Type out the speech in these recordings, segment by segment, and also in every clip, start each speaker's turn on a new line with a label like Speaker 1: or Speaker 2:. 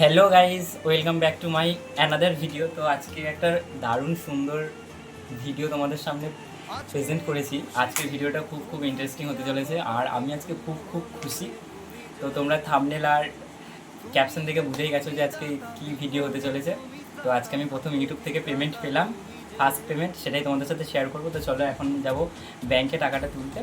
Speaker 1: Hello guys welcome back to my another video তো আজকে একটা দারুণ সুন্দর ভিডিও তোমাদের সামনে প্রেজেন্ট করেছি। আজকের ভিডিওটা খুব খুব ইন্টারেস্টিং হতে চলেছে। আর আমি আজকে খুব খুব খুশি। তো তোমরা থামনেল আর ক্যাপশন থেকে বুঝেই গেছো যে আজকে কী ভিডিও হতে চলেছে। তো আজকে আমি প্রথম ইউটিউব থেকে পেমেন্ট পেলাম। ফার্স্ট পেমেন্ট সেটাই তোমাদের সাথে শেয়ার করব। তো চলো এখন যাব ব্যাংকে টাকাটা তুলতে।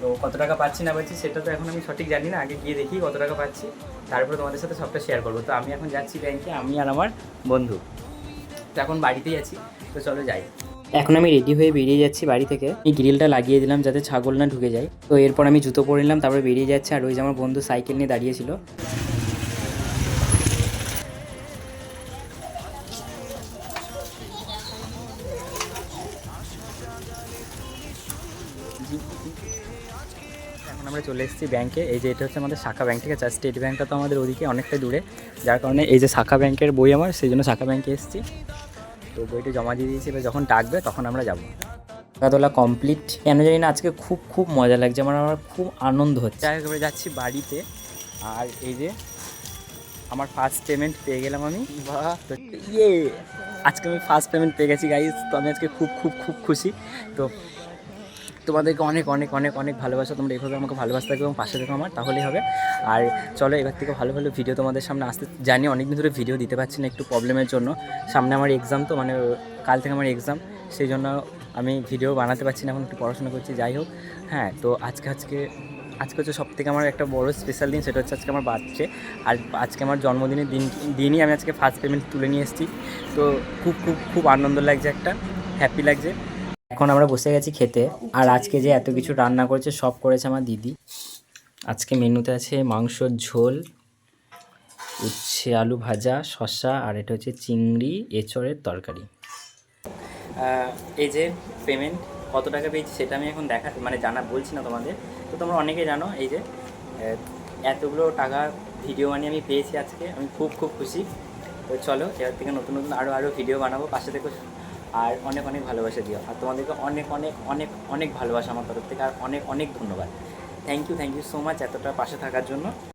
Speaker 1: তো কত টাকা পাচ্ছি না পাচ্ছি সেটা তো এখন আমি সঠিক জানি না, আগে গিয়ে দেখি কত টাকা পাচ্ছি। তারপরে তোমাদের সাথে সবটা শেয়ার করব। তো আমি এখন যাচ্ছি ব্যাংকে আমি আর আমার বন্ধু। তো এখন বাড়িতেই আছি, তো চলো যাই। এখন আমি রেডি হয়ে বেরিয়ে যাচ্ছি বাড়ি থেকে। এই গ্রিলটা লাগিয়ে দিলাম যাতে ছাগল না ঢুকে যায়। তো এরপর আমি জুতো পরে নিলাম, তারপরে বেরিয়ে যাচ্ছে। আর ওই যে আমার বন্ধু সাইকেল নিয়ে দাঁড়িয়েছিল এখন আমরা চলে এসেছি ব্যাংকে। এই যে এটা হচ্ছে আমাদের শাখা ব্যাংক ঠিক আছে? স্টেট ব্যাংকটা তো আমাদের ওদিকে অনেকটাই দূরে। যার কারণে এই যে শাখা ব্যাংকের বই আমার সেই জন্য শাখা ব্যাংকে এসেছি। তো বইটা জমা দিয়ে দিয়েছি এবার যখন ডাকবে তখন আমরা যাব। টাকাতলা কমপ্লিট কেন জানি না আজকে খুব খুব মজা লাগছে। আমার আমার খুব আনন্দ হচ্ছে। হোক যাচ্ছি বাড়িতে। আর এই যে আমার ফার্স্ট পেমেন্ট পেয়ে গেলাম আমি। ইয়ে! আজকে আমি ফার্স্ট পেমেন্ট পেয়ে গেছি গাইজ তো আমি আজকে খুব খুব খুব খুশি। তো তোমাদেরকে অনেক অনেক অনেক অনেক ভালোবাসা। তোমরা এইভাবে আমাকে ভালোবাসতে থাকবে এবং পাশে থেকো আমার, তাহলেই হবে। আর চলো, এবার থেকে ভালো ভালো ভিডিও তোমাদের সামনে আসতে জানি অনেক দিন ধরে ভিডিও দিতে পারছি না একটু প্রবলেমের জন্য। সামনে আমার এক্সাম তো মানে কাল থেকে আমার এক্সাম সেই জন্য আমি ভিডিও বানাতে পারছি না, এখন একটু পড়াশোনা করছি, যাই হোক। হ্যাঁ তো আজকে আজকে আজকে হচ্ছে সব থেকে আমার একটা বড় স্পেশাল দিন, সেটা হচ্ছে আজকে আমার বার্থডে আর আজকে আমার জন্মদিনের দিন, দিনই আমি আজকে ফার্স্ট পেমেন্ট তুলে নিয়ে এসেছি। তো খুব খুব খুব আনন্দ লাগছে একটা হ্যাপি লাগছে। এখন আমরা বসে গেছি খেতে। আর আজকে যে এত কিছু রান্না করেছে, সব করেছে আমার দিদি। আজকে মেনুতে আছে মাংসর ঝোল, উচ্ছে আলু ভাজা, শসা, আর এটা হচ্ছে চিংড়ি, এঁচড়ের তরকারি। এই যে পেমেন্ট কত টাকা পেয়েছি সেটা আমি এখন দেখা মানে জানা বলছি না তোমাদের। তো তোমরা অনেকে জানো, এই যে এতগুলো টাকা ভিডিও বানিয়ে আমি পেয়েছি আজকে। আমি খুব খুব খুশি। তো চলো, এবার থেকে নতুন নতুন আরও আরও ভিডিও বানাবো। পাশে থেকে। আর অনেক অনেক ভালোবাসা দিও। আর তোমাদেরকে অনেক অনেক অনেক অনেক ভালোবাসা আমার তরফ থেকে, আর অনেক অনেক ধন্যবাদ। Thank you thank you so much এতটা পাশে থাকার জন্য।